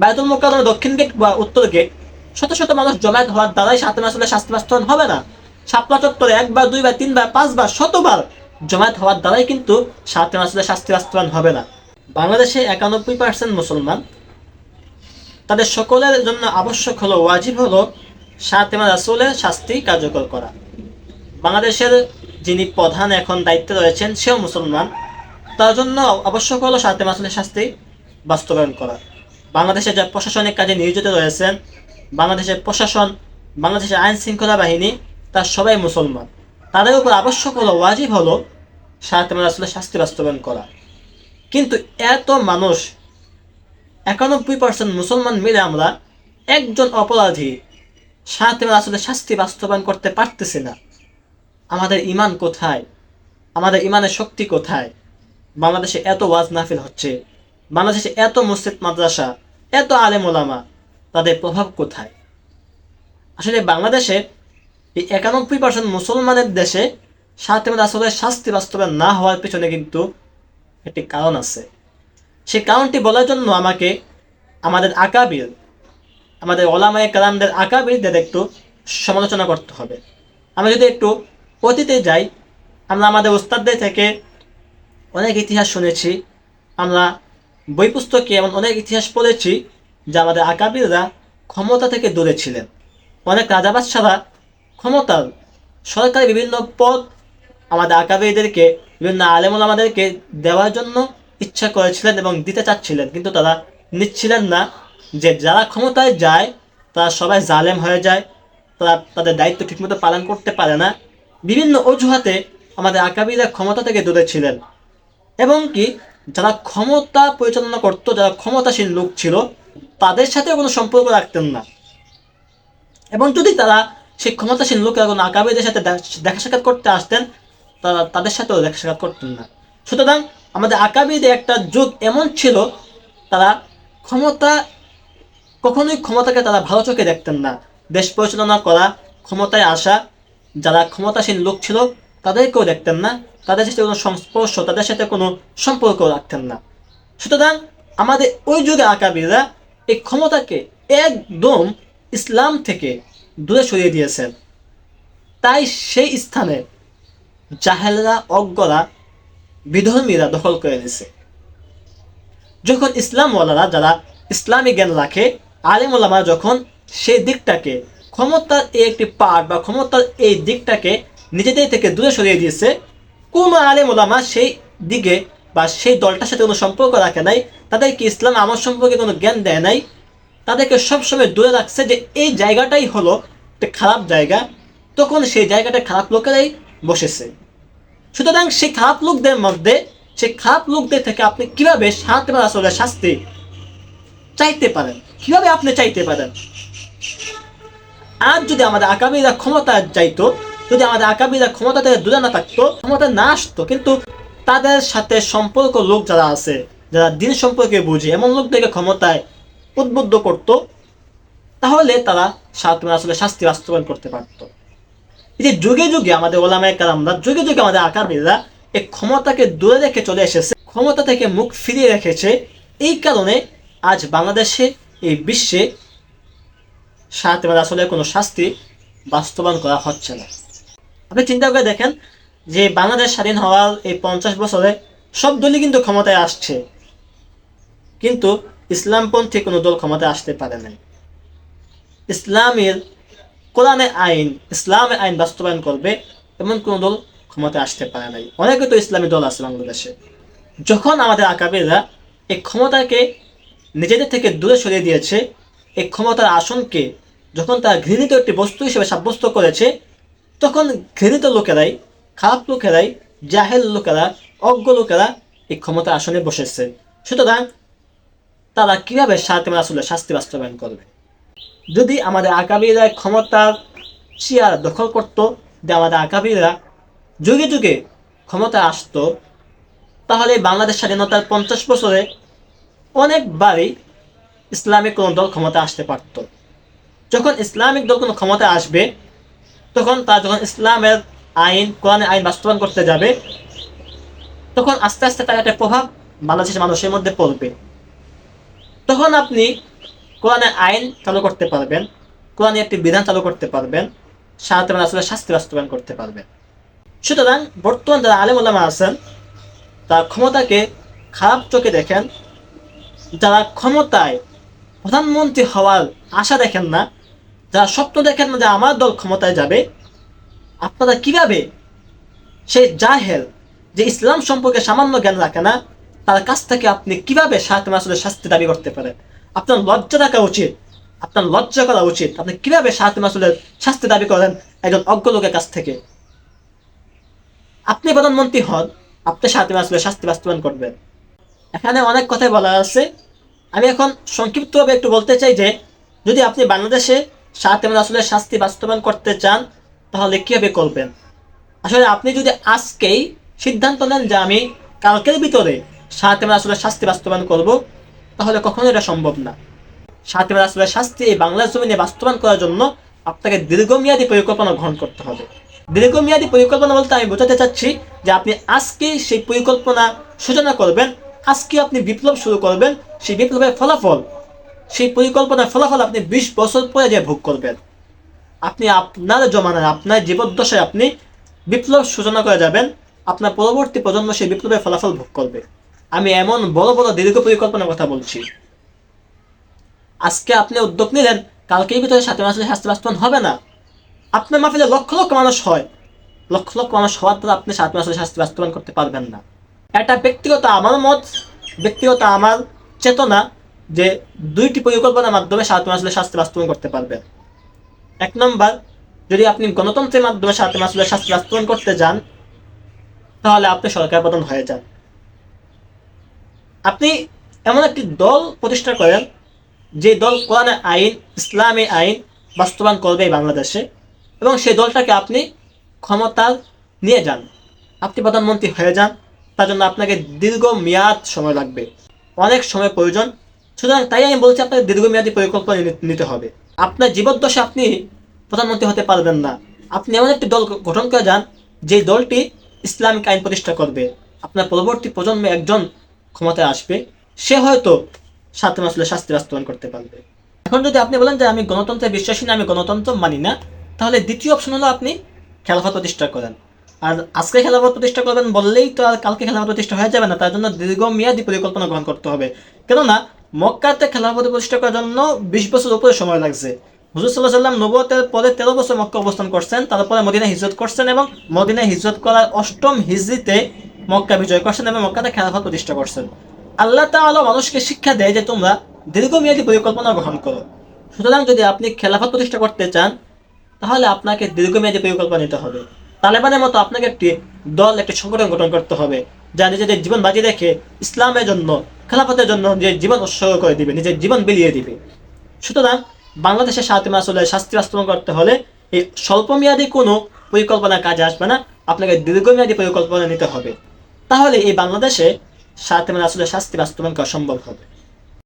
বায়তুল মোকাররমের দক্ষিণ গেট বা উত্তর গেট শত শত মানুষ জমায়েত হওয়ার দ্বারাই সাত আসলে শাস্তি বাস্তবায়ন হবে না। শাপলা চত্বরে একবার, দুইবার, তিনবার, পাঁচবার, শতবার জমায়েত হওয়ার দ্বারাই কিন্তু সাত আসলে শাস্তি বাস্তবায়ন হবে না। বাংলাদেশে একানব্বই পার্সেন্ট মুসলমান। তাদের সকলের জন্য আবশ্যক হলো, ওয়াজিব হলো সাতেমা রাসুলের শাস্তি কার্যকর করা। বাংলাদেশের যিনি প্রধান এখন দায়িত্বে রয়েছেন, সেও মুসলমান। তার জন্য আবশ্যক হলো সাতেমা রাসুলের শাস্তি বাস্তবায়ন করা। বাংলাদেশের যা প্রশাসনিক কাজে নিয়োজিত রয়েছেন বাংলাদেশের প্রশাসন, বাংলাদেশের আইন শৃঙ্খলা বাহিনী, তার সবাই মুসলমান। তাদের উপর আবশ্যক হলো, ওয়াজিব হলো সাতেমা রাসুলের শাস্তি বাস্তবায়ন করা। কিন্তু এত মানুষ, একানব্বই পার্সেন্ট মুসলমান মিলে আমরা একজন অপরাধী সাথে আসলে শাস্তি বাস্তবায়ন করতে পারতেছি না। আমাদের ইমান কোথায়? আমাদের ইমানের শক্তি কোথায়? বাংলাদেশে এত ওয়াজ নাফিল হচ্ছে। বাংলাদেশে এত মসজিদ, মাদ্রাসা, এত আলেম ওলামা, তাদের প্রভাব কোথায়? আসলে বাংলাদেশে এই একানব্বই পার্সেন্ট মুসলমানের দেশে সাথে আসলে শাস্তি বাস্তবায়ন না হওয়ার পিছনে কিন্তু একটি কারণ আছে। সেই কারণটি বলার জন্য আমাকে আমাদের আকাবির, আমাদের ওলামায় কালামদের আকাবিরদের একটু সমালোচনা করতে হবে। আমরা যদি একটু অতীতে যাই, আমরা আমাদের ওস্তাদদের থেকে অনেক ইতিহাস শুনেছি। আমরা বই পুস্তকে এমন অনেক ইতিহাস পড়েছি যা আমাদের আকাবিররা ক্ষমতা থেকে দূরে ছিলেন। অনেক রাজা বাদশারা ক্ষমতার সরকারি বিভিন্ন পদ আমাদের আকাবিরদেরকে, বিভিন্ন আলেমুল আমাদেরকে দেওয়ার জন্য ইচ্ছা করেছিলেন এবং দিতে চাচ্ছিলেন। কিন্তু তারা নিচ্ছিলেন না যে যারা ক্ষমতায় যায়, তারা সবাই জালেম হয়ে যায়, তারা তাদের দায়িত্ব ঠিকমতো পালন করতে পারে না। বিভিন্ন অজুহাতে আমাদের আকাবিরা ক্ষমতা থেকে দূরে ছিলেন। এবং কি যারা ক্ষমতা পরিচালনা করত, যারা ক্ষমতাশীল লোক ছিল, তাদের সাথে কোনো সম্পর্ক রাখতেন না। এবং যদি তারা সেই ক্ষমতাসীন লোকেরা কোনো আকাবিদের সাথে দেখা সাক্ষাৎ করতে আসতেন, তারা তাদের সাথেও দেখা সাক্ষাৎ করতেন না। সুতরাং আমাদের আকাবিদের একটা যুগ এমন ছিল, তারা ক্ষমতা, কখনোই ক্ষমতাকে তারা ভালো চোখে দেখতেন না। দেশ পরিচালনা করা, ক্ষমতায় আসা, যারা ক্ষমতাসীন লোক ছিল তাদেরকেও দেখতেন না, তাদের সাথে কোনো সংস্পর্শ, তাদের সাথে কোনো সম্পর্ক রাখতেন না। সুতরাং আমাদের ওই যুগে আকাবিরা এই ক্ষমতাকে একদম ইসলাম থেকে দূরে সরিয়ে দিয়েছেন। তাই সেই স্থানে জাহেলরা, অজ্ঞরা, বিধর্মীরা দখল করে নিছে যখন ইসলামওয়ালারা, যারা ইসলামী জ্ঞান রাখে আলিম ওলামা যখন সেই দিকটাকে, ক্ষমতার এই একটি পার্ট বা ক্ষমতার এই দিকটাকে নিজেদের থেকে দূরে সরিয়ে দিয়েছে। কোন আলিম ওলামা সেই দিকে বা সেই দলটার সাথে কোনো সম্পর্ক রাখে নাই। তাদেরকে ইসলাম আমার সম্পর্কে কোনো জ্ঞান দেয় নাই। তাদেরকে সবসময় দূরে রাখছে যে এই জায়গাটাই হলো একটা খারাপ জায়গা। তখন সেই জায়গাটা খারাপ লোকেরাই বসেছে। সুতরাং সেই খারাপ লোকদের মধ্যে, সেই খারাপ লোকদের থেকে আপনি কীভাবে বা আসলে শাস্তি চাইতে পারেন? কীভাবে আপনি চাইতে পারেন? আর যদি আমাদের আগামীরা ক্ষমতা চাইতো যদি আমাদের আকাবিরা ক্ষমতা থেকে দূরে না থাকতো, ক্ষমতা না আসতো, কিন্তু তাদের সাথে সম্পর্ক লোক যারা আছে, যারা দিন সম্পর্কে বুঝে, এমন লোকদেরকে ক্ষমতায় উদ্বুদ্ধ করতো, তাহলে তারা সাত আসলে শাস্তি বাস্তবায়ন করতে পারতো। এই যে যুগে যুগে আমাদের ওলামায় কালামরা যুগে যুগে আমাদের আকাবিরা এই ক্ষমতাকে দূরে রেখে চলে এসেছে, ক্ষমতা থেকে মুখ ফিরিয়ে রেখেছে। এই কারণে আজ বাংলাদেশে, এই বিশ্বে সাত আসলে কোনো শাস্তি বাস্তবায়ন করা হচ্ছে না। আপনি চিন্তা করে দেখেন যে বাংলাদেশ স্বাধীন হওয়ার এই পঞ্চাশ বছরে সব দলই কিন্তু ক্ষমতায় আসছে। কিন্তু ইসলামপন্থী কোনো দল ক্ষমতায় আসতে পারে নাই। ইসলামের কোরআনে আইন ইসলামের আইন বাস্তবায়ন করবে এমন কোনো দল ক্ষমতায় আসতে পারে নাই। অনেকে তো ইসলামী দল আছে বাংলাদেশে। যখন আমাদের আকাবিরা এই ক্ষমতাকে নিজেদের থেকে দূরে সরিয়ে দিয়েছে এই ক্ষমতার আসনকে যখন তারা ঘৃণিত একটি বস্তু হিসেবে সাব্যস্ত করেছে তখন ঘৃণিত লোকেরাই, খারাপ লোকেরাই, জাহেল লোকেরা, অজ্ঞ লোকেরা এই ক্ষমতার আসনে বসেছে। সুতরাং তারা কীভাবে সাথে আসলে শাস্তি বাস্তবায়ন করবে? যদি আমাদের আকাবিরা ক্ষমতার চেয়ার দখল করতো যে আমাদের আকাবিরা যুগে যুগে ক্ষমতা আসতো, তাহলে বাংলাদেশ স্বাধীনতার পঞ্চাশ বছরে অনেকবারই ইসলামিক কোনো দল ক্ষমতা আসতে পারত। যখন ইসলামিক দল কোনো ক্ষমতা আসবে তখন তারা যখন ইসলামের আইন, কোরআনের আইন বাস্তবায়ন করতে যাবে, তখন আস্তে আস্তে তার একটা প্রভাব বাংলাদেশের মানুষের মধ্যে পড়বে। তখন আপনি কোরআনের আইন চালু করতে পারবেন, কোরআনের একটি বিধান চালু করতে পারবেন সাথে আসলে শাস্তি বাস্তবায়ন করতে পারবেন। সুতরাং বর্তমান যারা আলেম ওলামা আছেন, তার ক্ষমতাকে খারাপ চোখে দেখেন, যারা ক্ষমতায় প্রধানমন্ত্রী হওয়ার আশা দেখেন না যারা স্বপ্ন দেখেন না যে আমার দল ক্ষমতায় যাবে, আপনারা কীভাবে সেই জাহেল যে ইসলাম সম্পর্কে সামান্য জ্ঞান রাখে না, তার কাছ থেকে আপনি কীভাবে সাহায্য মাসুলের শাস্তি দাবি করতে পারেন? আপনার লজ্জা রাখা উচিত, আপনার লজ্জা করা উচিত, আপনি কীভাবে সাহায্য মাসুলের শাস্তি দাবি করেন একজন অজ্ঞ লোকের কাছ থেকে? আপনি প্রধানমন্ত্রী হন, আপনি সাহায্য মাসুলের শাস্তি বাস্তবায়ন করবেন। এখানে অনেক কথাই বলা আছে। আমি এখন সংক্ষিপ্তভাবে একটু বলতে চাই যে, যদি আপনি বাংলাদেশে সাহায্য মাসুলের শাস্তি বাস্তবায়ন করতে চান, তাহলে কীভাবে করবেন? আসলে আপনি যদি আজকেই সিদ্ধান্ত নেন যে আমি কালকের ভিতরে সাহাতেম রাসুলের শাস্তি বাস্তবায়ন করব, তাহলে কখনো এটা সম্ভব না। সাহাতেম রাসুলের শাস্তি এই বাংলার জমিনে বাস্তবায়ন করার জন্য আপনাকে দীর্ঘমেয়াদী পরিকল্পনা গ্রহণ করতে হবে। দীর্ঘমেয়াদী পরিকল্পনা বলতে আমি বোঝাতে চাচ্ছি যে আপনি আজকেই সেই পরিকল্পনা সূচনা করবেন আজকে আপনি বিপ্লব শুরু করবেন, সেই বিপ্লবের ফলাফল সেই পরিকল্পনার ফলাফল আপনি বিশ বছর পরে যে ভোগ করবেন। আপনি আপনার জমানায় আপনার জীবদ্দশায় আপনি বিপ্লব সূচনা করে যাবেন। আপনার পরবর্তী প্রজন্ম সেই বিপ্লবের ফলাফল ভোগ করবে। আমি এমন বড় বড় দীর্ঘ পরিকল্পনার কথা বলছি। আজকে আপনি উদ্যোগ নিলেন কালকেই ভিতরে সাথে মাসের শাস্তি বাস্তবায়ন হবে না। আপনার মাহফিলে লক্ষ লক্ষ মানুষ হয়। লক্ষ লক্ষ মানুষ হওয়ার দ্বারা আপনি সাত মাসের শাস্তি বাস্তবায়ন করতে পারবেন না। এটা ব্যক্তিগত আমার মত, ব্যক্তিগত আমার চেতনা। যে দুইটি পরিকল্পনার মাধ্যমে সাত মাসের শাস্তি বাস্তবায়ন করতে পারবেন এক নম্বর, যদি আপনি গণতন্ত্রের মাধ্যমে সাথে মাসুলের শাস্তি বাস্তবায়ন করতে যান, তাহলে আপনি সরকার প্রধান হয়ে যান। আপনি এমন একটি দল প্রতিষ্ঠা করেন, যে দল কোরআনের আইন, ইসলামী আইন বাস্তবায়ন করবে বাংলাদেশে, এবং সেই দলটাকে আপনি ক্ষমতা নিয়ে যান। আপনি প্রধানমন্ত্রী হয়ে যান, তার জন্য আপনাকে দীর্ঘ মেয়াদ সময় লাগবে। অনেক সময় প্রয়োজন সুতরাং তাই আমি বলছি আপনাকে দীর্ঘমেয়াদী পরিকল্পনা নিতে হবে। আপনার জীবদ্দশা আপনি প্রধানমন্ত্রী হতে পারবেন না। আপনি এমন একটি দল গঠন করে যান যে দলটি ইসলামিক আইন প্রতিষ্ঠা করবে। আপনার পরবর্তী প্রজন্মে একজন ক্ষমতায় আসবে, সে হয়তো সাথে মাসলে শাস্তি বাস্তবায়ন করতে পারবে। এখন যদি আপনি বলেন যে আমি গণতন্ত্রে বিশ্বাসী না, আমি গণতন্ত্র মানি না, তাহলে দ্বিতীয় অপশন হলো আপনি খেলাফত প্রতিষ্ঠা করেন। আর আজকে খেলাফত প্রতিষ্ঠা করবেন বললেই তো আর কালকে খেলাফত প্রতিষ্ঠা হয়ে যাবে না, তার জন্য দীর্ঘমেয়াদী পরিকল্পনা গ্রহণ করতে হবে। কেননা মক্কাতে খেলাফত প্রতিষ্ঠা করার জন্য বিশ বছর উপরে সময় লাগছে। হুজুর সাল্লাহ সাল্লাম নবতের পরে তেরো বছর মক্কা অবস্থান করছেন, তারপরে মদিনা হিজরত করছেন এবং মদিনা হিজরত করার অষ্টম হিজরিতে মক্কা বিজয় করছেন এবং মক্কাতে খেলাফত প্রতিষ্ঠা করছেন। আল্লাহ তাআলা মানুষকে শিক্ষা দেয় যে তোমরা দীর্ঘমেয়াদী পরিকল্পনা গ্রহণ করো। সুতরাং যদি আপনি খেলাফত প্রতিষ্ঠা করতে চান, তাহলে আপনাকে দীর্ঘমেয়াদী পরিকল্পনা নিতে হবে। তালেবানের মতো আপনাকে একটি দল, একটি সংগঠন গঠন করতে হবে, যা নিজেদের জীবন বাজি রেখে ইসলামের জন্য খেলাফতের জন্য নিজের জীবন উৎসর্গ করে দিবে, নিজের জীবন বিলিয়ে দিবে। সুতরাং বাংলাদেশের সাথে আসলে শাস্তি বাস্তবায়ন করতে হলে এই স্বল্পমেয়াদী কোনো পরিকল্পনা কাজে আসবে না, আপনাকে দীর্ঘমেয়াদী পরিকল্পনা নিতে হবে। তাহলে এই বাংলাদেশে সাথে আসলে শাস্তি বাস্তবায়ন করা সম্ভব হবে।